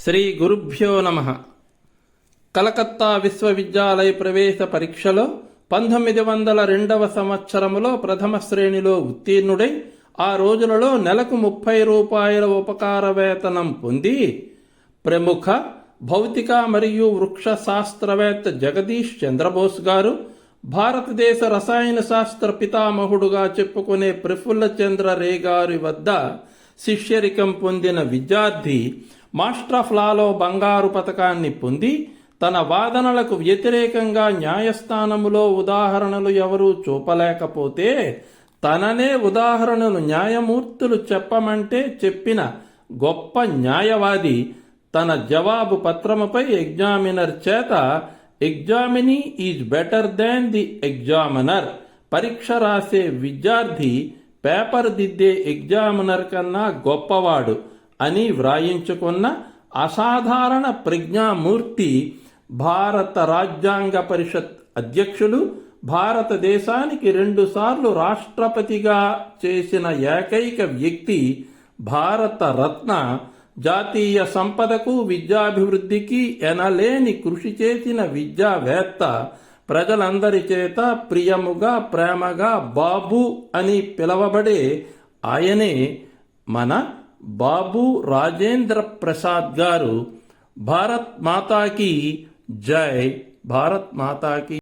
శ్రీ గురుభ్యో నమ. కలకత్తా విశ్వవిద్యాలయ ప్రవేశ పరీక్షలో పంతొమ్మిది వందల రెండవ సంవత్సరములో ప్రథమ శ్రేణిలో ఉత్తీర్ణుడై ఆ రోజులలో నెలకు ముప్పై రూపాయల ఉపకార వేతనం పొంది ప్రముఖ భౌతిక మరియు వృక్ష శాస్త్రవేత్త జగదీష్ చంద్రబోస్ గారు భారతదేశ రసాయన శాస్త్ర పితామహుడుగా చెప్పుకునే ప్రఫుల్ల చంద్ర రే గారి వద్ద శిష్యరికం పొందిన విద్యార్థి మాస్టర్ ఆఫ్ లాలో బంగారు పథకాన్ని పొంది తన వాదనలకు వ్యతిరేకంగా న్యాయస్థానములో ఉదాహరణలు ఎవరూ చూపలేకపోతే తననే ఉదాహరణలు న్యాయమూర్తులు చెప్పమంటే చెప్పిన గొప్ప న్యాయవాది తన జవాబు పత్రముపై ఎగ్జామినర్ చేత examinee is better than the examiner. పరీక్ష రాసే విద్యార్థి పేపర్ దిద్దే ఎగ్జామినర్ కన్నా గొప్పవాడు. అని వ్రాయించుకున్న అసాధారణ ప్రజ్ఞామూర్తి భారత రాజ్యాంగ పరిషత్ అధ్యక్షులు భారతదేశానికి రెండుసార్లు రాష్ట్రపతిగా చేసిన ఏకైక వ్యక్తి భారత రత్న. జాతీయ సంపదకు విద్యాభివృద్ధికి ఎనలేని కృషి చేసిన విద్యావేత్త ప్రజలందరి చేత ప్రియముగా ప్రేమగా బాబు అని పిలవబడే ఆయనే మన బాబు రాజేంద్ర ప్రసాద్ గారు భారత్ మాతాకి జై భారత్ మాతాకి